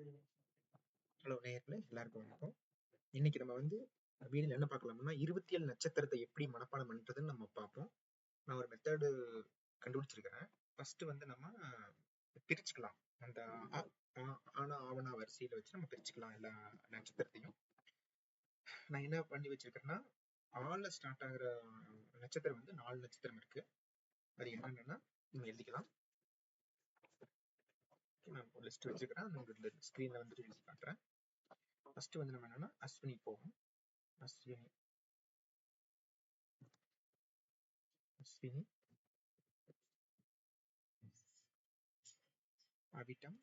Hello நேயர்களே எல்லாருக்கும் வணக்கம். இன்னைக்கு நம்ம வந்து வீடியோல என்ன பார்க்கலாம்னா இருபத்தி ஏழு நட்சத்திரத்தை எப்படி மனப்பாடம் பண்றதுன்னு நம்ம பார்ப்போம். நான் ஒரு மெத்தடு கண்டுபிடிச்சிருக்கிறேன். ஃபர்ஸ்ட் வந்து நம்ம பிரிச்சுக்கலாம். அந்த ஆ- ஆ- ஆனா ஆவணா வரிசையில வச்சு நம்ம பிரிச்சுக்கலாம் எல்லா நட்சத்திரத்தையும். நான் என்ன பண்ணி வச்சிருக்கேன்னா ஆள்ல ஸ்டார்ட் ஆகுற நட்சத்திரம் வந்து நாலு நட்சத்திரம் இருக்கு. அது என்னென்னா நம்ம எழுதிக்கலாம். Okay, நான் ஒரு லிஸ்ட் வச்சுக்கிறேன் நான் உங்களுக்கு ஸ்க்ரீன்ல வந்துட்டு எழுதி காட்டுறேன். ஃபர்ஸ்ட் வந்து நம்ம என்னன்னா அஸ்வினி போகும் அஸ்வினி. அஸ்வினி. அவிட்டம்.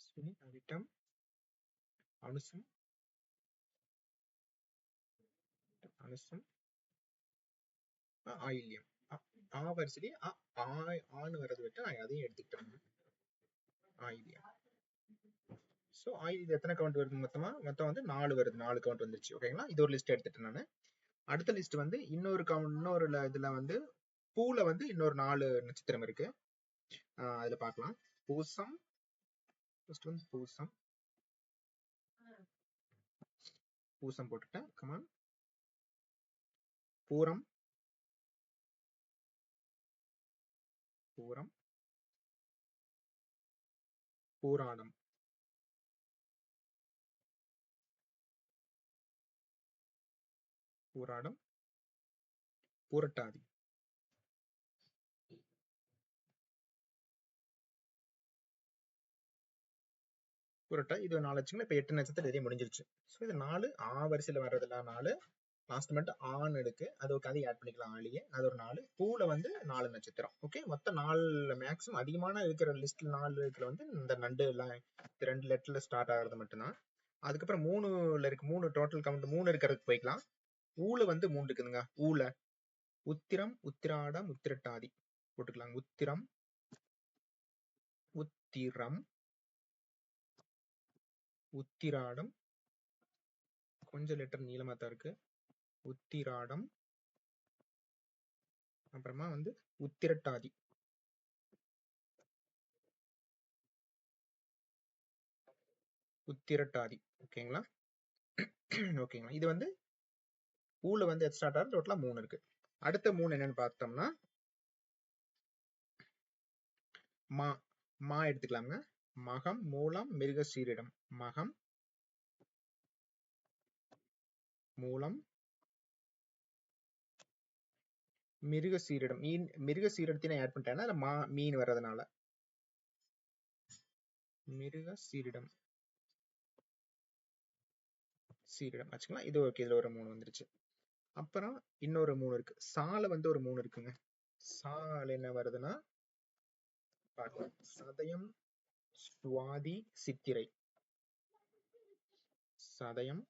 அஸ்வினி அவிட்டம். அனுசம் அனுசம் ஆயில்யம். ஆ வரிசையிலே அ ஆ- ஆன்னு வர்றது விட்டு அதையும் எடுத்துக்கிட்டேன். ஆயில்யம் ஸோ ஆயில் எத்தனை கவுண்ட் வருது மொத்தமா? மொத்தம் வந்து நாலு வருது. நாலு கவுண்ட் வந்துருச்சு. ஓகேங்களா இது ஒரு லிஸ்ட் எடுத்துட்டேன் நான். அடுத்த லிஸ்ட் வந்து இன்னொரு கவுண்ட் இன்னொரு இதில் இதுல வந்து பூல வந்து இன்னொரு நாலு நட்சத்திரம் இருக்கு. அதில் அதுல பார்க்கலாம். பூசம். ஃபர்ஸ்ட் வந்து பூசம். பூசம் போட்டுட்டேன். கமான் பூரம். பூரம் பூராடம் பூராடம் பூரட்டாதி. புரட்டா இது நாலு வச்சுங்களா இப்ப எட்டு நட்சத்திரம் இதே முடிஞ்சிருச்சு. ஸோ இது நாலு ஆ வரிசையில் வர்றதெல்லாம் நாலு லாஸ்ட் மட்டும் ஆண் இருக்கு. அது ஒரு கதை ஆட் பண்ணிக்கலாம் ஆளியே. அது ஒரு நாலு. பூல வந்து நாலு நட்சத்திரம். ஓகே மொத்தம் நாலு மேக்ஸிமம் அதிகமான இருக்கிற லிஸ்ட்ல நாலு இருக்கிற வந்து இந்த நண்டு எல்லாம் ரெண்டு லெட்டர்ல ஸ்டார்ட் ஆகிறது மட்டும்தான். அதுக்கப்புறம் மூணுல இருக்கு. மூணு டோட்டல் கவுண்ட் மூணு இருக்கிறதுக்கு போய்க்கலாம். ஊல வந்து மூணு இருக்குதுங்க. ஊல உத்திரம் உத்திராடம் உத்திரட்டாதி. போட்டுக்கலாம் உத்திரம் உத்திரம் உத்திராடம். கொஞ்சம் லெட்டர் நீளமா தான் இருக்கு. உத்திராடம் அப்புறமா வந்து உத்திரட்டாதி. உத்திரட்டாதி. ஓகேங்களா? ஓகேங்களா? இது வந்து ஊல வந்து ஸ்டார்ட் ஆகுது? டோட்டலா மூணு இருக்கு. அடுத்த மூணு என்னன்னு பார்த்தோம்னா மா மா எடுத்துக்கலாங்க மகம் மூலம் மிருக சீரிடம் மகம் மூலம் மிருக சீரிடம் மீன் மிருக மிருகசீரிடத்தை ஆட் பண்ணிட்டேன்னா அதுல மா மீன் வர்றதுனால. மிருக சீரிடம். வச்சுக்கலாம். இது ஓகே இதுல ஒரு மூணு வந்துருச்சு. அப்புறம் இன்னொரு மூணு இருக்கு. சாலை வந்து ஒரு மூணு இருக்குங்க. சால் என்ன வருதுன்னா பார்க்கலாம் சதயம் சுவாதி சித்திரை. சதயம்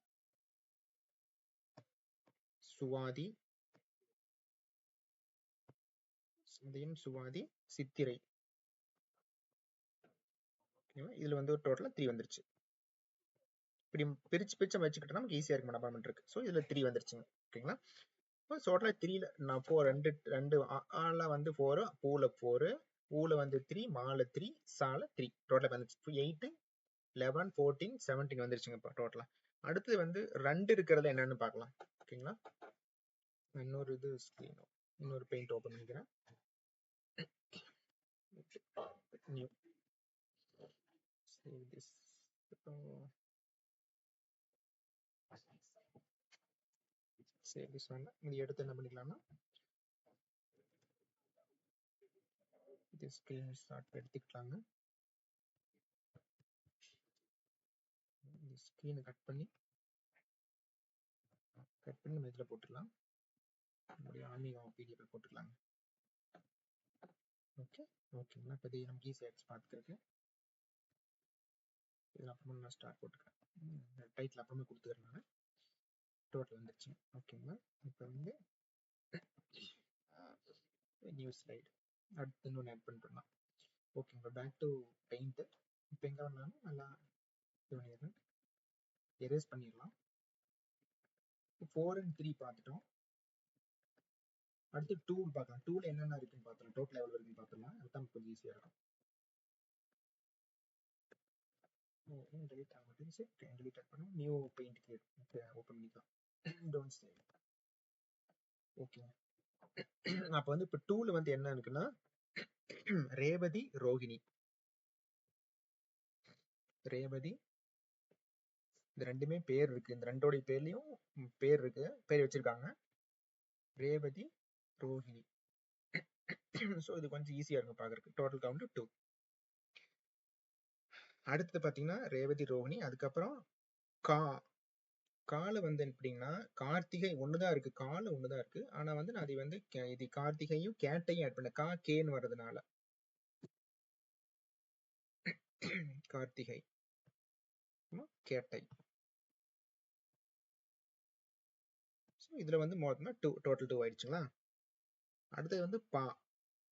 சுவாதி சதயம் சுவாதி சித்திரை. இதுல வந்து ஒரு டோட்டலா த்ரீ வந்துருச்சு. இப்படி பிரிச்சு பிரிச்சு வச்சுக்கிட்டா நமக்கு ஈஸியா இருக்கு மனப்பாடம் இருக்கு. ஸோ இதுல த்ரீ வந்துருச்சுங்க. ஓகேங்களா? இப்போ டோட்டலா த்ரீல நான் ஃபோர் ரெண்டு ரெண்டு ஆல வந்து ஃபோரு பூல ஃபோரு பூல வந்து த்ரீ மால த்ரீ சால த்ரீ டோட்டலா வந்துருச்சு எயிட்டு லெவன் ஃபோர்டீன் செவன்டீன் வந்துருச்சுங்க இப்போ டோட்டலா அடுத்தது வந்து ரெண்டு இருக்கிறது என்னன்னு பார்க்கலாம். ஓகேங்களா? இன்னொரு இது ஸ்க்ரீன் இன்னொரு பெயிண்ட் ஓப்பன் பண்ணிக்கிறேன். New save this save this வேண்டாம் இது எடுத்து என்ன பண்ணிக்கலாம்னா இது ஸ்க்ரீன் ஷாட் எடுத்துக்கலாங்க இந்த ஸ்க்ரீனை கட் பண்ணி கட் பண்ணி நம்ம இதில் போட்டுடலாம் நம்முடைய ஆன்மீகம் பிடிஎஃப் போட்டுக்கலாங்க ஓகே ஓகேங்களா இப்போ இது நமக்கு ஈஸி ஆயிடுச்சு பார்த்துக்கிறதுக்கு இதில் அப்புறமா நான் ஸ்டார்ட் போட்டுக்கிறேன். டைட்டில் அப்புறமா கொடுத்துக்கிறேன் நான். டோட்டல் வந்துருச்சு. ஓகேங்களா இப்போ வந்து நியூ ஸ்லைடு அடுத்து இன்னொன்று ஆட் பண்ணிட்டுலாம் ஓகேங்களா பேக் டு பெயிண்ட்டு இப்போ எங்கே வேணாலும் நல்லா இது பண்ணிடுறேன் எரேஸ் பண்ணிடலாம். ஃபோர் அண்ட் த்ரீ பார்த்துட்டோம். அடுத்து டூல் பார்க்கலாம். டூல் என்னென்ன இருக்குன்னு பார்த்துலாம் டோட்டல் எவ்வளோ இருக்குன்னு பார்த்துலாம் அதுதான் கொஞ்சம் ஈஸியா இருக்கும். டெலிட் ஆக மாட்டேங்குது நியூ பெயிண்ட் கிரியேட் ஓப்பன் பண்ணிக்கலாம். டோன்ட் சேவ் ஓகே அப்ப வந்து இப்ப டூல வந்து என்ன இருக்குன்னா ரேவதி ரோகிணி ரேவதி இந்த ரெண்டுமே பேர் இருக்கு. இந்த ரெண்டோடைய பேர்லயும் பேர் இருக்கு. பேர் வச்சிருக்காங்க. ரேவதி ரோஹிணி. ஸோ இது கொஞ்சம் ஈஸியாக இருக்கும் பாக்குறதுக்கு டோட்டல் கவுண்ட் டூ அடுத்தது பார்த்தீங்கன்னா ரேவதி ரோஹிணி. அதுக்கப்புறம் கா கால வந்து எப்படின்னா கார்த்திகை ஒண்ணுதான் இருக்கு. ஒன்று தான் இருக்கு. ஆனால் வந்து நான் அதை வந்து கே- இது கார்த்திகையும் கேட்டையும் ஆட் பண்ண கா கேன்னு வர்றதுனால. கார்த்திகை. கேட்டை. ஸோ இதில் வந்து மொத்தமாக டூ டோட்டல் டூ ஆயிடுச்சுங்களா? அடுத்தது வந்து பா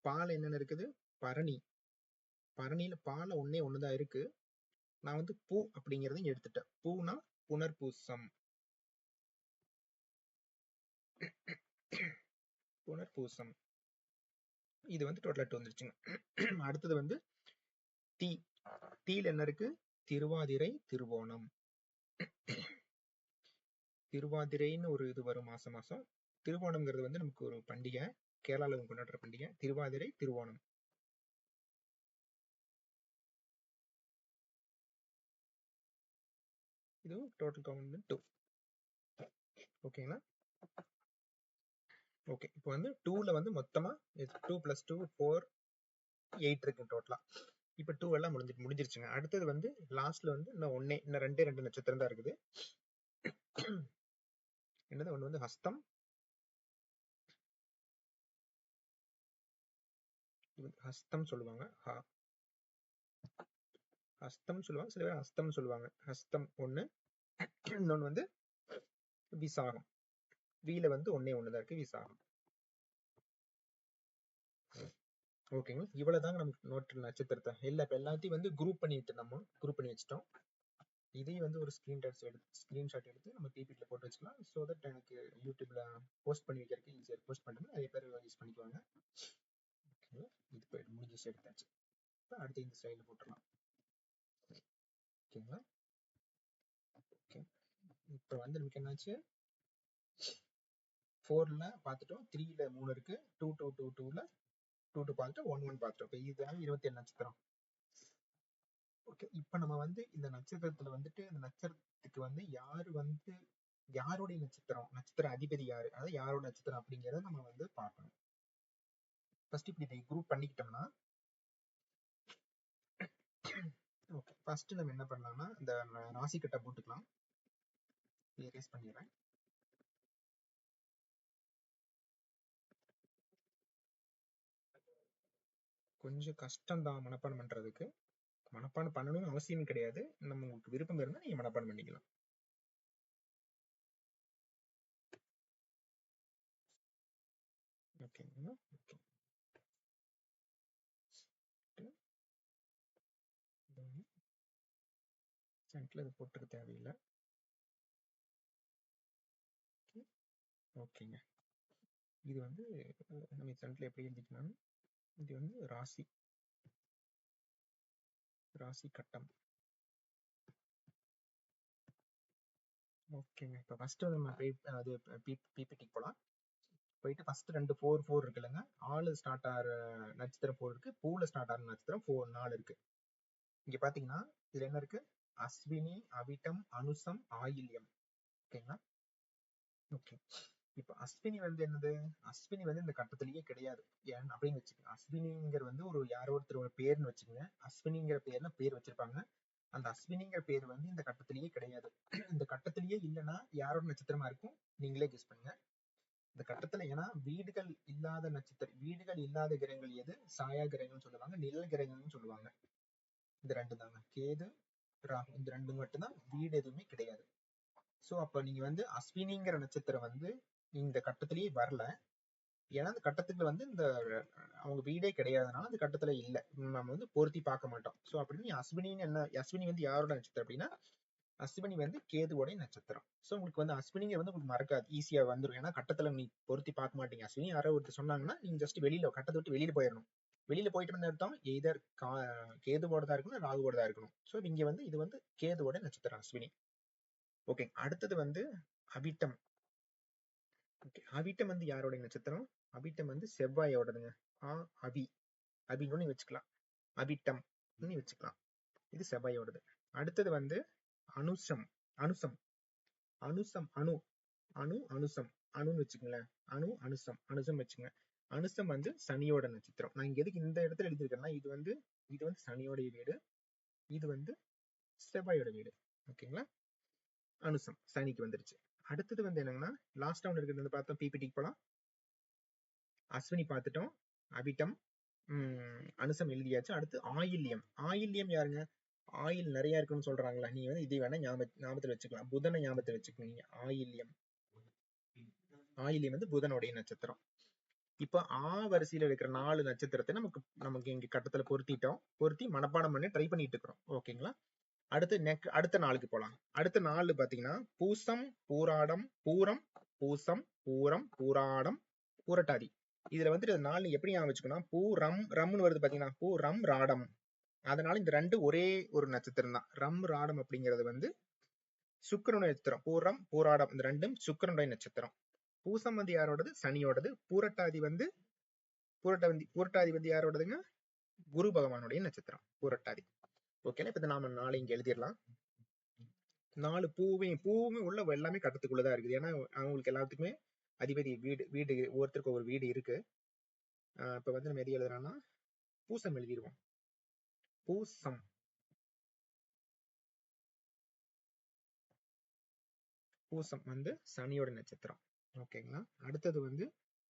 பால் என்னென்ன இருக்குது? பரணி. பரணியில பால ஒன்று தான் இருக்கு. நான் வந்து பூ அப்படிங்கிறதையும் எடுத்துட்டேன். பூனா புனர்பூசம். புனர்பூசம். இது வந்து டோட்டலா டூ வந்துருச்சுங்க. அடுத்தது வந்து தீ. தீல என்ன இருக்கு? திருவாதிரை திருவோணம். திருவாதிரைன்னு ஒரு இது வரும் மாசம் மாசம். திருவோணம்ங்கிறது வந்து நமக்கு ஒரு பண்டிகை. கேரளால கொண்டாடுற பண்டிகை? திருவாதிரை திருவோணம். இது டோட்டல் கவுண்ட் வந்து டூ ஓகேங்களா ஓகே இப்போ வந்து டூவில் வந்து மொத்தமா two plus two four eight இருக்கு டோட்டலா இப்போ டூ எல்லாம் முடிஞ்சு முடிஞ்சிருச்சுங்க. அடுத்தது வந்து லாஸ்ட்ல வந்து இன்னும் ஒன்னே இன்னும் ரெண்டே ரெண்டு நட்சத்திரம் தான் இருக்குது. என்னது? ஒன்று வந்து ஹஸ்தம் இது வந்து ஹஸ்தம் சொல்லுவாங்க. ஹ. ஹஸ்தம் சொல்லுவாங்க. சில பேர் ஹஸ்தம் சொல்லுவாங்க. ஹஸ்தம் ஒண்ணு இன்னொன்னு வந்து விசாகம். வீல வந்து ஒன்னே ஒண்ணுதான் இருக்கு. விசாகம். ஓகேங்களா இவ்வளவுதாங்க நமக்கு நோட்டு நட்சத்திரத்தை. எல்லா இப்ப எல்லாத்தையும் வந்து குரூப் பண்ணிட்டு நம்ம குரூப் பண்ணி வச்சிட்டோம். இதையும் வந்து ஒரு ஸ்கிரீன் எடுத்து ஸ்கிரீன்ஷாட் எடுத்து நம்ம பிபிடில போட்டு வச்சுக்கலாம். ஸோ தட் எனக்கு யூடியூப்ல போஸ்ட் பண்ணி வைக்கிறதுக்கு ஈஸியாக போஸ்ட் பண்ணுறது நிறைய பேர் யூஸ் பண்ணிக்குவாங்க. இது போயிட்டு முடிஞ்சு எடுத்தாச்சு இப்போ அடுத்து இந்த ஸ்டைலில் போட்டுடலாம். ஓகேங்களா? ஓகே. இப்போ வந்து நமக்கு என்னாச்சு? ஃபோர்ல பார்த்துட்டோம். த்ரீல மூணு இருக்கு. டூ டூ டூ டூல டூ டூ பார்த்துட்டு ஒன் ஒன் பார்த்துட்டோம். இப்போ இதுதான் இருபத்தி ஏழு நட்சத்திரம். ஓகே. இப்போ நம்ம வந்து இந்த நட்சத்திரத்துல வந்துட்டு இந்த நட்சத்திரத்துக்கு வந்து யாரு வந்து யாருடைய நட்சத்திரம்? நட்சத்திர அதிபதி யாரு? அதாவது யாரோட நட்சத்திரம் அப்படிங்கறத நம்ம வந்து பார்க்கணும். ஃபர்ஸ்ட் இப்படி இதை குரூப் பண்ணிக்கிட்டோம்னா ஓகே ஃபர்ஸ்ட் நம்ம என்ன பண்ணலாம்னா இந்த ராசி கட்டை போட்டுக்கலாம். ரேஸ் பண்ணிடுறேன். கொஞ்சம் கஷ்டம் தான் மனப்பாடம் பண்றதுக்கு. மனப்பாடம் பண்ணணும்னு அவசியம் கிடையாது. நம்ம உங்களுக்கு விருப்பம் இருந்தால் நீங்கள் மனப்பாடம் பண்ணிக்கலாம் ஓகேங்களா ஓகே சென்ட்ல இது போட்டுக்க தேவையில்லை. ஓகேங்க. இது வந்து நம்ம சென்ட்ல எப்படி எழுதிக்கணும்? இது வந்து ராசி. ராசி கட்டம். ஓகேங்க. இப்போ ஃபஸ்ட்டு நம்ம அது பிபிடி போகலாம் போயிட்டு ஃபர்ஸ்ட் ரெண்டு ஃபோர் ஃபோர் இருக்குல்லங்க. ஆளு ஸ்டார்ட் ஆகிற நட்சத்திரம் ஃபோர் இருக்கு. பூவில் ஸ்டார்ட் ஆகிற நட்சத்திரம் ஃபோர் நாலு இருக்கு. இங்கே பார்த்தீங்கன்னா இதில் என்ன இருக்கு? அஸ்வினி அவிட்டம் அனுசம் ஆயில்யம். ஓகேங்களா ஓகே இப்ப அஸ்வினி வந்து என்னது? அஸ்வினி வந்து இந்த கட்டத்திலேயே கிடையாது. ஏன்? அப்படின்னு வச்சுக்கோங்க. அஸ்வினிங்கிற வந்து ஒரு யாரோ ஒருத்தரோட பேர்னு வச்சுக்கோங்க. அஸ்வினிங்கிற பேர்ல பேர் வச்சிருப்பாங்க. அந்த அஸ்வினிங்கிற பேர் வந்து இந்த கட்டத்திலேயே கிடையாது. இந்த கட்டத்திலேயே இல்லைன்னா யாரோட நட்சத்திரமா இருக்கும்? நீங்களே கெஸ் பண்ணுங்க. இந்த கட்டத்துல ஏன்னா வீடுகள் இல்லாத நட்சத்திரம் வீடுகள் இல்லாத கிரகங்கள் எது? சாயா கிரகங்கள்னு சொல்லுவாங்க. நிழல் கிரகங்கள்னு சொல்லுவாங்க. இந்த ரெண்டு தாங்க. கேது ராகு இந்த ரெண்டு மட்டும்தான் வீடு எதுவுமே கிடையாது. ஸோ அப்போ நீங்க வந்து அஸ்வினிங்கிற நட்சத்திரம் வந்து இந்த கட்டத்திலேயே வரல. ஏன்னா அந்த கட்டத்துக்கு வந்து இந்த அவங்க வீடே கிடையாதுனால அந்த கட்டத்துல இல்லை. நம்ம வந்து பொருத்தி பார்க்க மாட்டோம். ஸோ அப்படின்னு அஸ்வினின்னு என்ன அஸ்வினி வந்து யாரோட நட்சத்திரம் அப்படின்னா அஸ்வினி வந்து கேதுவோடைய நட்சத்திரம். ஸோ உங்களுக்கு வந்து அஸ்வினிங்க வந்து உங்களுக்கு மறக்காது. ஈஸியா வந்துடும் ஏன்னா கட்டத்துல நீ பொருத்தி பார்க்க மாட்டீங்க. அஸ்வினி யாரோ ஒருத்தர் சொன்னாங்கன்னா நீங்க ஜஸ்ட் வெளியில கட்டத்தை விட்டு வெளியில போயிடணும் வெளியில போயிட்டோம்னு அர்த்தம் எய்தர் கா கேதுவோட தான் இருக்கணும் ராகுவோடதா இருக்கணும். ஸோ இங்க வந்து இது வந்து கேதுவோட நட்சத்திரம் அஸ்வினி ஓகே அடுத்தது வந்து அவிட்டம். ஓகே அவிட்டம் வந்து யாரோட நட்சத்திரம்? அவிட்டம் வந்து செவ்வாயோடதுங்க. ஆ அவி. அபின்னு வச்சுக்கலாம். அவிட்டம் வச்சுக்கலாம். இது செவ்வாயோடது. அடுத்தது வந்து அனுசம் அனுசம் அனுசம் அணு. அணு அனுசம் அணுன்னு வச்சுக்கோங்களேன். அணு அனுசம் அனுசம் வச்சுங்க அனுசம் வந்து சனியோட நட்சத்திரம். நான் இங்க எதுக்கு இந்த இடத்துல எழுதியிருக்கேன்னா இது வந்து இது வந்து சனியோடைய வீடு இது வந்து செவ்வாயோட வீடு. ஓகேங்களா அனுசம் சனிக்கு வந்துருச்சு. அடுத்தது வந்து என்னங்கன்னா லாஸ்ட் ஒன்று இருக்கிறது வந்து பார்த்தோம் பிபிடிக்கு போலாம். அஸ்வினி பார்த்துட்டோம் அபிட்டம் அனுஷம் அனுசம் எழுதியாச்சு. அடுத்து ஆயில்யம். ஆயில்யம் யாருங்க? ஆயில் நிறைய இருக்குன்னு சொல்றாங்களா நீங்க வந்து இதை வேணா ஞாபக ஞாபகத்தில் வச்சுக்கலாம். புதனை ஞாபகத்தில் வச்சுக்கோங்க ஆயில்யம். ஆயில்யம் வந்து புதனுடைய நட்சத்திரம். இப்ப ஆ வரிசையில இருக்கிற நாலு நட்சத்திரத்தை நமக்கு நமக்கு இங்க கட்டத்துல பொருத்திட்டோம். பொருத்தி மனப்பாடம் பண்ணி ட்ரை பண்ணிட்டு இருக்கிறோம். ஓகேங்களா அடுத்து நெக் அடுத்த நாளுக்கு போலாம். அடுத்த நாள் பாத்தீங்கன்னா பூசம் பூராடம் பூரம் பூசம் பூரம் பூராடம் பூரட்டாதி. இதுல வந்துட்டு நாலு எப்படி ஞாபகம் வச்சுக்கணும் பூ ரம் ரம்னு வருது பாத்தீங்கன்னா பூ ரம் ராடம். அதனால இந்த ரெண்டு ஒரே ஒரு நட்சத்திரம் தான். ரம் ராடம் அப்படிங்கிறது வந்து சுக்கரனுடைய நட்சத்திரம். பூரம் பூராடம். இந்த ரெண்டும் சுக்கரனுடைய நட்சத்திரம். பூசம் வந்து யாரோடது? சனியோடது. பூரட்டாதி வந்து பூரட்டாதி பூரட்டாதி வந்து யாரோடதுங்க? குரு பகவானுடைய நட்சத்திரம் பூரட்டாதி. ஓகேங்களா இப்ப நாம நாளை இங்க எழுதிடலாம். நாலு பூவையும் பூவுமே உள்ள எல்லாமே கட்டத்துக்குள்ளதான் இருக்குது. ஏன்னா அவங்களுக்கு எல்லாத்துக்குமே அதிபதி வீடு வீடு ஒவ்வொருத்தருக்கு ஒவ்வொரு வீடு இருக்கு. இப்ப வந்து நம்ம எது எழுதுறோம்னா பூசம் எழுதிடுவோம். பூசம். பூசம் வந்து சனியோட நட்சத்திரம். ஓகேங்களா அடுத்தது வந்து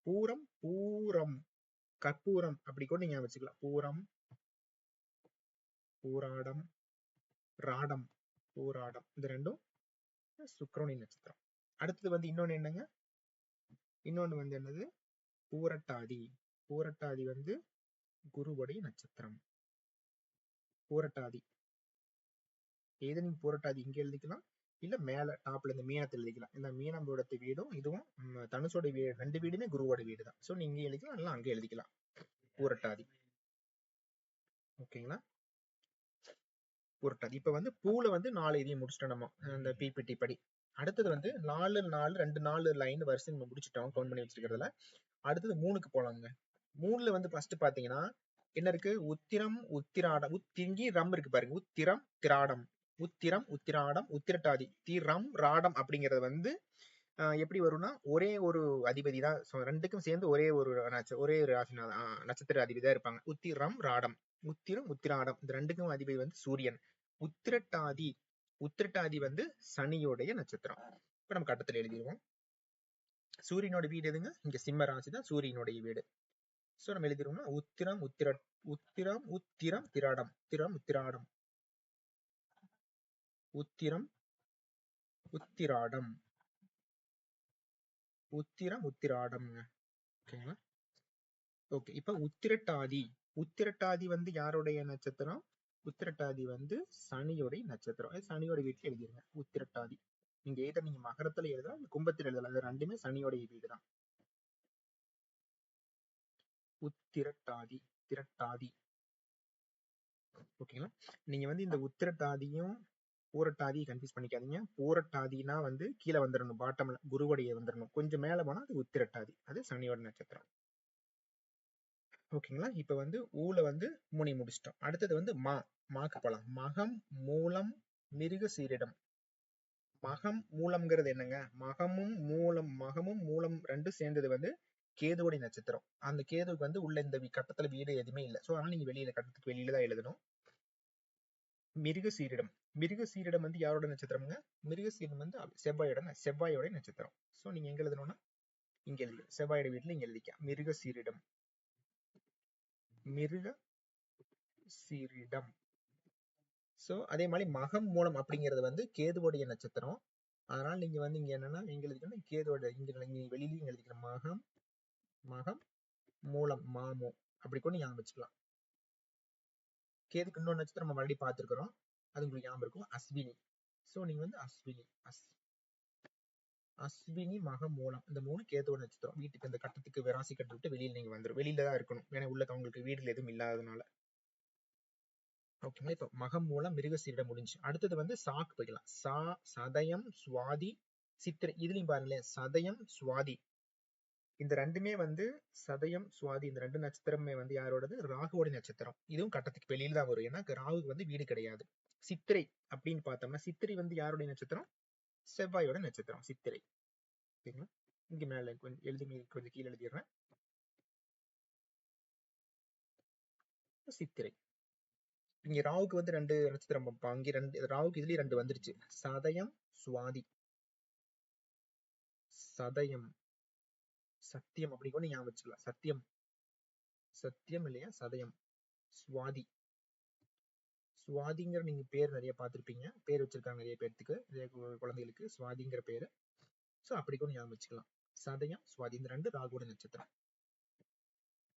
பூரம் பூரம் கற்பூரம் அப்படி கூட நீங்க வச்சுக்கலாம். பூரம் பூராடம் ராடம் பூராடம். இது ரெண்டும் சுக்கிரனி நட்சத்திரம். அடுத்தது வந்து இன்னொன்னு என்னங்க? இன்னொன்னு வந்து என்னது? பூரட்டாதி. பூரட்டாதி வந்து குருவுடைய நட்சத்திரம். பூரட்டாதி. ஏதோ பூரட்டாதி இங்க எழுதிக்கலாம்? இல்ல மேல டாப்ல இந்த மீனத்தை எழுதிக்கலாம். இந்த மீனம்போட வீடும் இதுவும் தனுஷோட வீடு ரெண்டு வீடுமே குருவோட வீடு தான் சோ நீங்க எழுதிக்கலாம் இல்ல அங்க எழுதிக்கலாம். பூரட்டாதி ஓகேங்களா? பூரட்டாதி இப்ப வந்து பூல வந்து நாலு இதையும் முடிச்சிட்டோம் நம்ம அந்த பிபிடி படி. அடுத்தது வந்து நாலு நாலு ரெண்டு நாலு லைன் வரிசை நம்ம முடிச்சிட்டோம் கவுண்ட் பண்ணி வச்சிருக்கிறதுல. அடுத்தது மூணுக்கு போலாங்க மூணுல வந்து ஃபர்ஸ்ட் பாத்தீங்கன்னா என்ன இருக்கு? உத்திரம் உத்திராடம் உத்திங்கி ரம் இருக்கு பாருங்க. உத்திரம் திராடம். உத்திரம் உத்திராடம் உத்திரட்டாதி. திரம் ராடம் அப்படிங்கிறது வந்து ஆஹ் எப்படி வரும்னா ஒரே ஒரு அதிபதி தான். ரெண்டுக்கும் சேர்ந்து ஒரே ஒரு ஒரே ஒரு ராசி நட்சத்திர அதிபதி தான் இருப்பாங்க. உத்திரம் ராடம். உத்திரம் உத்திராடம். இந்த ரெண்டுக்கும் அதிபதி வந்து சூரியன். உத்திரட்டாதி. உத்திரட்டாதி வந்து சனியோடைய நட்சத்திரம். இப்ப நம்ம கட்டத்துல எழுதிடுவோம் சூரியனோட வீடு எதுங்க? இங்க சிம்ம ராசி தான் சூரியனுடைய வீடு. சோ நம்ம எழுதிடுவோம்னா உத்திரம் உத்திர உத்திரம் உத்திரம் திராடம். திரம் உத்திராடம். உத்திரம் உத்திராடம். உத்திரம் உத்திராடம்ங்க. ஓகேங்களா ஓகே இப்ப உத்திரட்டாதி. உத்திரட்டாதி வந்து யாருடைய நட்சத்திரம்? உத்திரட்டாதி வந்து சனியோடைய நட்சத்திரம். சனியோட வீட்டுல எழுதிருங்க. உத்திரட்டாதி. நீங்க ஏதோ நீங்க மகரத்துல எழுதலாம் கும்பத்தில் எழுதலாம். அது ரெண்டுமே சனியோடைய வீடு தான் உத்திரட்டாதி திரட்டாதி. ஓகேங்களா நீங்க வந்து இந்த உத்திரட்டாதியும் பூரட்டாதி கன்ஃபியூஸ் பண்ணிக்காதீங்க. பூரட்டாதினா வந்து கீழே வந்துடணும் பாட்டம்ல குருவுடைய வந்துடணும் கொஞ்சம் மேல போனா அது உத்திரட்டாதி. அது சனியோட நட்சத்திரம். ஓகேங்களா? இப்ப வந்து ஊல வந்து முனி முடிச்சிட்டோம். அடுத்தது வந்து மா. மாக்கு போலாம். மகம் மூலம் மிருக சீரிடம். மகம் மூலம்ங்கிறது என்னங்க? மகமும் மூலம் மகமும் மூலம் ரெண்டும் சேர்ந்தது வந்து கேதுவோடைய நட்சத்திரம். அந்த கேதுவுக்கு வந்து உள்ள இந்த கட்டத்துல வீடு எதுவுமே இல்லை. ஸோ அதனால நீங்க வெளியில கட்டத்துக்கு வெளியில தான் எழுதணும். மிருக சீரிடம் மிருக சீரிடம் வந்து யாரோட நட்சத்திரம்ங்க? மிருகசீரிடம் வந்து செவ்வாயோட செவ்வாயோட நட்சத்திரம். சோ நீங்க எங்க எழுதணும்னா? இங்க எழுதி செவ்வாயோட வீட்டுல இங்க எழுதிக்க. மிருக சீரிடம் மிருக சீரிடம் சோ அதே மாதிரி மகம் மூலம் அப்படிங்கிறது வந்து கேதுவோடைய நட்சத்திரம். அதனால நீங்க வந்து இங்க என்னன்னா இங்க எழுதிக்கணும் கேதுவோட இங்க நீங்க வெளியிலயும் எழுதிக்கலாம் மகம் மகம் மூலம் மாமு. அப்படி கூட ஞாபகம் வச்சுக்கலாம் கேதுக்கு இன்னொரு நட்சத்திரம் நம்ம மறுபடியும் பார்த்துருக்குறோம். அது உங்களுக்கு ஞாபகம் இருக்கும். அஸ்வினி. ஸோ நீங்கள் வந்து அஸ்வினி. அஸ் அஸ்வினி மக மூலம். இந்த மூணு கேதோட நட்சத்திரம் வீட்டுக்கு இந்த கட்டத்துக்கு விராசி கட்டு விட்டு வெளியில் நீங்கள் வந்துடும் வெளியில தான் இருக்கணும். ஏன்னா உள்ள அவங்களுக்கு வீடுல எதுவும் இல்லாததுனால. ஓகேங்களா இப்போ மகம் மூலம் மிருகசீரிட முடிஞ்சு. அடுத்தது வந்து சாக்கு போய்க்கலாம். சா சதயம் சுவாதி சித்திரை. இதுலையும் பாருங்களேன். சதயம் சுவாதி. இந்த ரெண்டுமே வந்து சதயம் சுவாதி இந்த ரெண்டு நட்சத்திரமே வந்து யாரோடது? ராகுவோட நட்சத்திரம். இதுவும் கட்டத்துக்கு வெளியில தான் வரும். ஏன்னா ராகுக்கு வந்து வீடு கிடையாது. சித்திரை அப்படின்னு பார்த்தோம்னா சித்திரை வந்து யாருடைய நட்சத்திரம்? செவ்வாயோட நட்சத்திரம் சித்திரை. சரிங்களா? இங்க மேல கொஞ்சம் எழுதி கொஞ்சம் கீழே எழுதிடுறேன். சித்திரை. இங்க ராவுக்கு வந்து ரெண்டு நட்சத்திரம் அங்கே ரெண்டு ராவுக்கு இதுலயும் ரெண்டு வந்துருச்சு. சதயம் சுவாதி. சதயம். சத்தியம் அப்படி கூட ஞாபகம் வச்சுக்கலாம். சத்தியம். சத்தியம் இல்லையா? சதயம். சுவாதி. சுவாதிங்கிற நீங்க பேர் நிறைய பார்த்துருப்பீங்க. பேர் வச்சிருக்காங்க நிறைய பேர்த்துக்கு. நிறைய குழந்தைகளுக்கு சுவாதிங்கிற பேரு. ஸோ அப்படி கூட ஞாபகம் வச்சுக்கலாம். சதயம் சுவாதி. இந்த ரெண்டு ராகுவோட நட்சத்திரம்.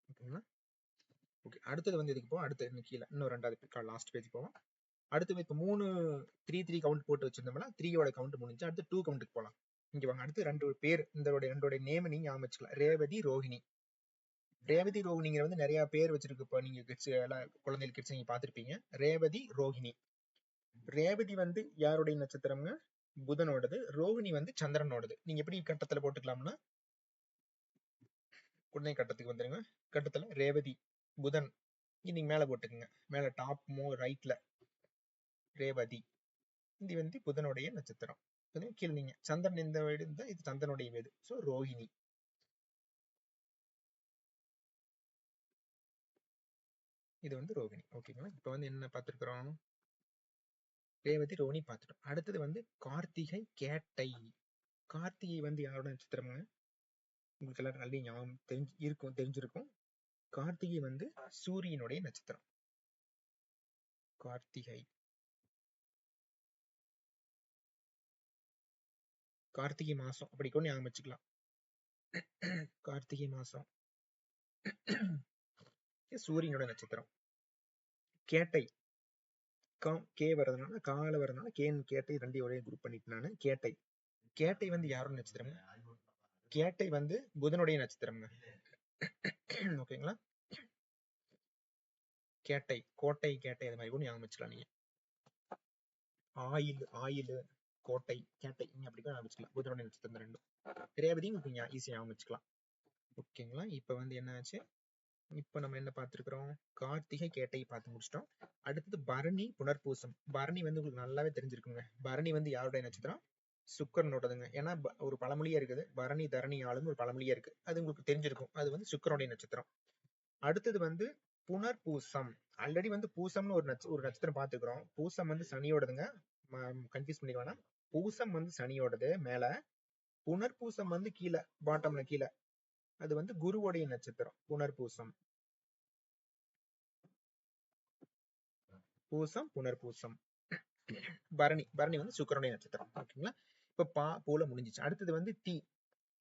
ஓகேங்களா? ஓகே அடுத்தது வந்து இதுக்கு போவோம். அடுத்து கீழே இன்னும் ரெண்டாவது லாஸ்ட் பேஜ் போவோம். அடுத்து இப்போ மூணு த்ரீ த்ரீ கவுண்ட் போட்டு வச்சிருந்தோம்னா த்ரீயோட கவுண்ட் முடிஞ்சு அடுத்து டூ கவுண்ட்டுக்கு போகலாம் இங்க வாங்க. அடுத்து ரெண்டு பேர் இந்த ரெண்டோட நேம் நீங்க ஞாபகம் ரேவதி ரோஹிணி. ரேவதி ரோஹிணிங்கிற வந்து நிறைய பேர் வச்சிருக்கு இப்போ நீங்க கிட்ஸ் எல்லாம் குழந்தைகள் கிட்ஸ் நீங்க பாத்திருப்பீங்க ரேவதி ரோஹிணி. ரேவதி வந்து யாருடைய நட்சத்திரம்ங்க? புதனோடது. ரோஹிணி வந்து சந்திரனோடது. நீங்க எப்படி கட்டத்துல போட்டுக்கலாம்னா? குழந்தை கட்டத்துக்கு வந்துருங்க. கட்டத்துல ரேவதி புதன். நீங்க மேல போட்டுக்கோங்க. மேல டாப் மோ ரைட்ல ரேவதி. இது வந்து புதனுடைய நட்சத்திரம். கீழே சந்திரன் இந்த வீடு இருந்தால் இது சந்திரனுடைய வீடு. ஸோ ரோஹிணி. இது வந்து ரோகிணி ஓகேங்களா இப்போ வந்து என்ன பார்த்துருக்குறோம்? ரேவதி ரோஹிணி பார்த்துட்டோம். அடுத்தது வந்து கார்த்திகை கேட்டை. கார்த்திகை வந்து யாரோட நட்சத்திரம்ங்க? உங்களுக்கு எல்லாரும் நல்ல ஞாபகம் தெரிஞ்சு இருக்கும் தெரிஞ்சிருக்கும். கார்த்திகை வந்து சூரியனுடைய நட்சத்திரம். கார்த்திகை. கார்த்திகை மாசம். அப்படி கூட ஞாபகம் வச்சுக்கலாம். கார்த்திகை மாசம். சூரியனோட நட்சத்திரம். கேட்டை. கா கே வர்றதுனால கால வர்றதுனால கேன் கேட்டை ரெண்டையும் ஒரே குரூப் பண்ணிட்டு நான். கேட்டை. கேட்டை வந்து யாரோட நட்சத்திரம் கேட்டை வந்து புதனுடைய நட்சத்திரம்ங்க ஓகேங்களா? கேட்டை. கோட்டை கேட்டை அது மாதிரி கூட ஞாபகம் வச்சுக்கலாம் நீங்க. ஆயில் ஆயில். கோட்டை கேட்டை நீங்க அப்படி கூட வச்சுக்கலாம் புதனுடைய நட்சத்திரம் ரெண்டும். ரேவதி கொஞ்சம் ஈஸியா வச்சுக்கலாம் ஓகேங்களா இப்ப வந்து என்ன ஆச்சு? இப்ப நம்ம என்ன பார்த்துருக்குறோம்? கார்த்திகை கேட்டை பார்த்து முடிச்சிட்டோம். அடுத்தது பரணி புனர்பூசம். பரணி வந்து உங்களுக்கு நல்லாவே தெரிஞ்சிருக்குங்க. பரணி வந்து யாருடைய நட்சத்திரம்? சுக்கரனோடதுங்க. ஏன்னா ஒரு பழமொழியா இருக்குது. பரணி தரணி ஆளுன்னு ஒரு பழமொழியா இருக்கு. அது உங்களுக்கு தெரிஞ்சிருக்கும். அது வந்து சுக்கரனுடைய நட்சத்திரம். அடுத்தது வந்து புனர்பூசம். ஆல்ரெடி வந்து பூசம்னு ஒரு நட்ச ஒரு நட்சத்திரம் பார்த்துக்கிறோம் பூசம் வந்து சனியோடதுங்க. கன்ஃபியூஸ் பண்ணிக்க வேணாம். பூசம் வந்து சனியோடது மேல புனர்பூசம் வந்து கீழே பாட்டம்ல கீழே. அது வந்து குருவுடைய நட்சத்திரம் புனர்பூசம். பூசம் புனர்பூசம். பரணி பரணி வந்து சுக்கரனுடைய நட்சத்திரம். ஓகேங்களா? இப்ப பா போல முடிஞ்சிச்சு. அடுத்தது வந்து தீ.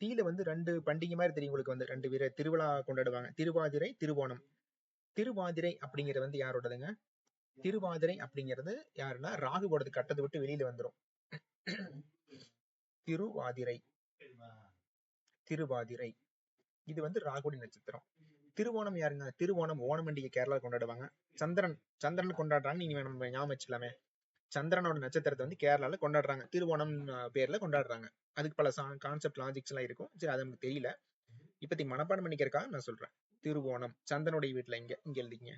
தீல வந்து ரெண்டு பண்டிகை மாதிரி தெரியும் உங்களுக்கு வந்து. ரெண்டு வீர திருவிழா கொண்டாடுவாங்க. திருவாதிரை திருவோணம். திருவாதிரை அப்படிங்கிறது வந்து யாரோடதுங்க? திருவாதிரை அப்படிங்கிறது யாருன்னா ராகுவோடது கட்டத்தை விட்டு வெளியில வந்துரும். திருவாதிரை. திருவாதிரை. இது வந்து ராகுடி நட்சத்திரம். திருவோணம் யாருங்க? திருவோணம் ஓணம் பண்டிகை கேரளா கொண்டாடுவாங்க. சந்திரன் சந்திரன் கொண்டாடுறாங்க. நீங்க நம்ம ஞாபகம் வச்சுக்கலாமே. சந்திரனோட நட்சத்திரத்தை வந்து கேரளால கொண்டாடுறாங்க. திருவோணம் பேர்ல கொண்டாடுறாங்க. அதுக்கு பல கான்செப்ட் லாஜிக்ஸ் எல்லாம் இருக்கும். சரி அது நமக்கு தெரியல. இப்பத்தி மனப்பாடம் பண்ணிக்கிறக்காக நான் சொல்றேன். திருவோணம். சந்திரனுடைய வீட்டுல இங்க இங்க எழுதிங்க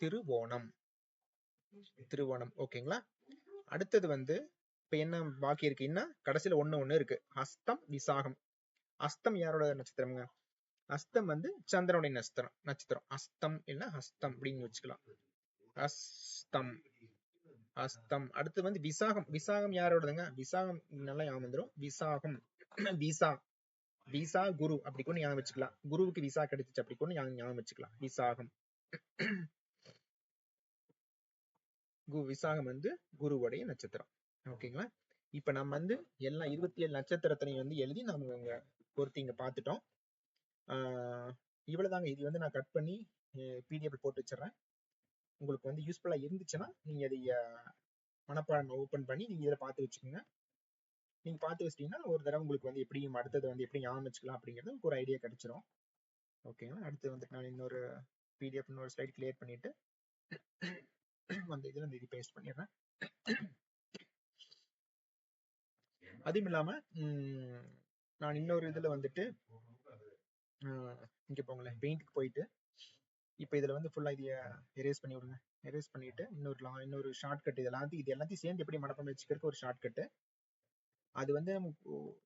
திருவோணம். திருவோணம். ஓகேங்களா? அடுத்தது வந்து இப்ப என்ன பாக்கி இருக்கு? என்ன கடைசியில ஒண்ணு ஒண்ணு இருக்கு. அஸ்தம் விசாகம். அஸ்தம் யாரோட நட்சத்திரம்ங்க? அஸ்தம் வந்து சந்திரனுடைய நட்சத்திரம் நட்சத்திரம். அஸ்தம் இல்ல ஹஸ்தம் அப்படின்னு வச்சுக்கலாம். அஸ்தம். அஸ்தம். அடுத்து வந்து விசாகம். விசாகம் யாரோடதுங்க? விசாகம் நல்லா ஞாபகம் வந்துடும் விசாகம். விசா. விசா குரு அப்படி கூட ஞாபகம் வச்சுக்கலாம். குருவுக்கு விசா கிடைச்சிச்சு அப்படி கூட ஞாபகம் வச்சுக்கலாம். விசாகம். விசாகம் வந்து குருவுடைய நட்சத்திரம். ஓகேங்களா இப்ப நம்ம வந்து எல்லா இருபத்தி ஏழு நட்சத்திரத்தினையும் வந்து எழுதி நம்ம பொறுத்து இங்க பார்த்துட்டோம் ஆஹ் இவ்வளவுதாங்க. இது வந்து நான் கட் பண்ணி பிடிஎஃப் போட்டு வச்சிடறேன். உங்களுக்கு வந்து யூஸ்ஃபுல்லா இருந்துச்சுன்னா நீங்க அதை மனப்பாடம் ஓபன் பண்ணி நீங்க இதில் பார்த்து வச்சுக்கோங்க. நீங்க பார்த்து வச்சிட்டீங்கன்னா ஒரு தடவை உங்களுக்கு வந்து எப்படி அடுத்தது வந்து எப்படி ஞாபகம் வச்சுக்கலாம் அப்படிங்கிறது உங்களுக்கு ஒரு ஐடியா கிடைச்சிரும். ஓகேங்களா அடுத்து வந்துட்டு நான் இன்னொரு பிடிஎஃப் இன்னொரு ஸ்லைட் கிளியர் பண்ணிட்டு வந்து இதில் இந்த இது பேஸ்ட் பண்ணிடுறேன். அதுவும் இல்லாம உம், நான் இன்னொரு இதுல வந்துட்டு ஆஹ், இங்க போங்களேன் பெயிண்ட்க்கு போயிட்டு இப்போ இதுல வந்து ஃபுல்லா இதைய எரேஸ் பண்ணி விடுங்க. எரேஸ் பண்ணிட்டு இன்னொரு லா இன்னொரு ஷார்ட் கட் இதெல்லாம் இது எல்லாத்தையும் சேர்ந்து எப்படி மனப்பாடம் வச்சுக்கிறதுக்கு ஒரு ஷார்ட் கட்டு அது வந்து நீ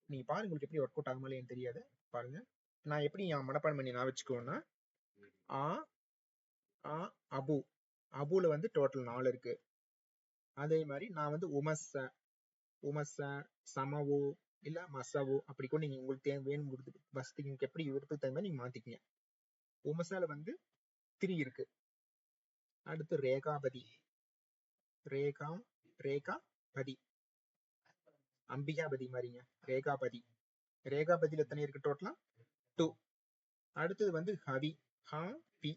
நீங்க பாருங்க உங்களுக்கு எப்படி ஒர்க் அவுட் ஆகுமா இல்லையான்னு தெரியாது. பாருங்க. நான் எப்படி என் மனப்பாடம் பண்ணி நான் வச்சுக்கோன்னா ஆ ஆ அபு. அபுல வந்து டோட்டல் நாலு இருக்கு. அதே மாதிரி நான் வந்து உமஸ் உமச சமவோ இல்ல மசவோ அப்படி கூட நீங்க உங்களுக்கு தேவை வேணும் வசதிக்கு உங்களுக்கு எப்படி விருப்பத்துக்கு தகுந்த மாதிரி நீங்க மாத்திக்கங்க. உமசால வந்து த்ரீ இருக்கு. அடுத்து ரேகாபதி. ரேகா ரேகா பதி அம்பிகாபதி மாதிரிங்க. ரேகாபதி. ரேகாபதியில எத்தனை இருக்கு டோட்டலா டூ அடுத்தது வந்து ஹவி. ஹா பி.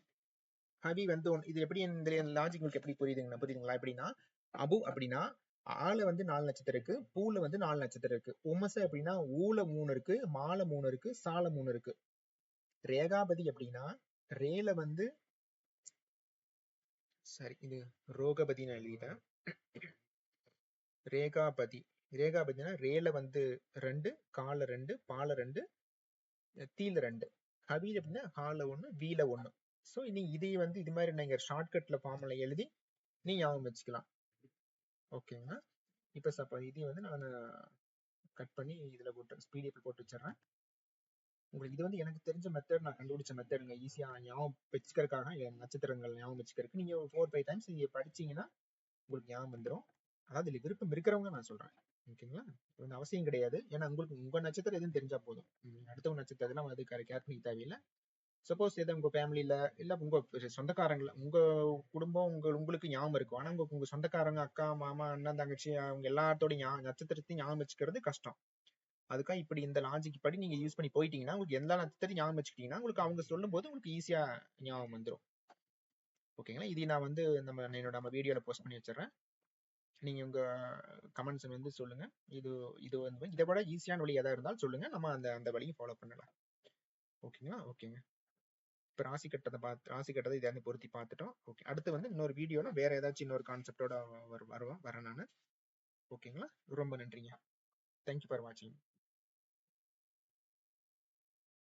ஹவி வந்து ஒன் இது எப்படி இந்த லாஜிக் உங்களுக்கு எப்படி புரியுதுங்க? புரியுதுங்களா? எப்படின்னா அபு அப்படின்னா ஆல வந்து நாலு நட்சத்திரம் இருக்கு பூல வந்து நாலு நட்சத்திரம் இருக்கு. உமச அப்படின்னா ஊல மூணு இருக்கு மாலை மூணு இருக்கு சால மூணு இருக்கு. ரேகாபதி அப்படின்னா ரேல வந்து சரி இது ரோகபதினு எழுதிட்டேன். ரேகாபதி. ரேகாபதினா ரேல வந்து ரெண்டு கால ரெண்டு பால ரெண்டு தீல ரெண்டு. கவியில் அப்படின்னா ஹால ஒண்ணு வீல ஒண்ணு. ஸோ நீ இதை வந்து இது மாதிரி நீங்க ஷார்ட்கட்ல ஃபார்முலா எழுதி நீ ஞாபகம் வச்சுக்கலாம். ஓகேங்களா இப்போ சப்போ இதையும் வந்து நான் கட் பண்ணி இதில் போட்டு பிடிஎஃப் போட்டு வச்சிடுறேன். உங்களுக்கு இது வந்து எனக்கு தெரிஞ்ச மெத்தட் நான் கண்டுபிடிச்ச மெத்தடுங்க ஈஸியாக ஞாபகம் வச்சுக்கிறதுக்காக என் நட்சத்திரங்கள் ஞாபகம் வச்சுக்கிறதுக்கு. ஒரு ஃபோர் ஃபைவ் டைம்ஸ் நீங்கள் படிச்சீங்கன்னா உங்களுக்கு ஞாபகம் வந்துடும் அதாவது இதில் விருப்பம் இருக்கிறவங்க நான் சொல்கிறேன் ஓகேங்களா? இது வந்து அவசியம் கிடையாது. ஏன்னா உங்களுக்கு உங்கள் நட்சத்திரம் எதுவும் தெரிஞ்சால் போதும். அடுத்தவங்க நட்சத்திரம் எல்லாம் அது கேர் பண்ணிக்க தேவையில்லை. சப்போஸ் எதாவது உங்க ஃபேமிலியில இல்ல உங்க சொந்தக்காரங்கள உங்க குடும்பம் உங்க உங்களுக்கு ஞாபகம் இருக்கும் ஆனா உங்க உங்க சொந்தக்காரங்க அக்கா மாமா அண்ணன் தங்கச்சி அவங்க எல்லாத்தோட ஞா- நட்சத்திரத்தையும் ஞாபகம் வச்சுக்கிறது கஷ்டம். அதுக்காக இப்படி இந்த லாஜிக் படி நீங்க யூஸ் பண்ணி போயிட்டீங்கன்னா உங்களுக்கு எல்லா நட்சத்திரத்தையும் ஞாபகம் வச்சுக்கிட்டீங்கன்னா உங்களுக்கு அவங்க சொல்லும் போது உங்களுக்கு ஈஸியா ஞாபகம் வந்துடும் ஓகேங்களா இதை நான் வந்து நம்ம என்னோட நம்ம வீடியோல போஸ்ட் பண்ணி வச்சிடுறேன். நீங்க உங்க கமெண்ட்ஸ் வந்து சொல்லுங்க. இது இது வந்து இதை விட ஈஸியான வழி எதாக இருந்தாலும் சொல்லுங்க. நம்ம அந்த அந்த வழியை ஃபாலோ பண்ணலாம். ஓகேங்களா ஓகேங்க இப்போ ராசி கட்டத்தை பார்த்து ராசி கட்டத்தை இதை பொருத்தி பார்த்துட்டோம். ஓகே அடுத்து வந்து இன்னொரு வீடியோல வேற ஏதாச்சும் இன்னொரு கான்செப்டோட வருவோம் வரேன் நான். ஓகேங்களா ரொம்ப நன்றிங்க. தேங்க்யூ ஃபார் வாட்சிங்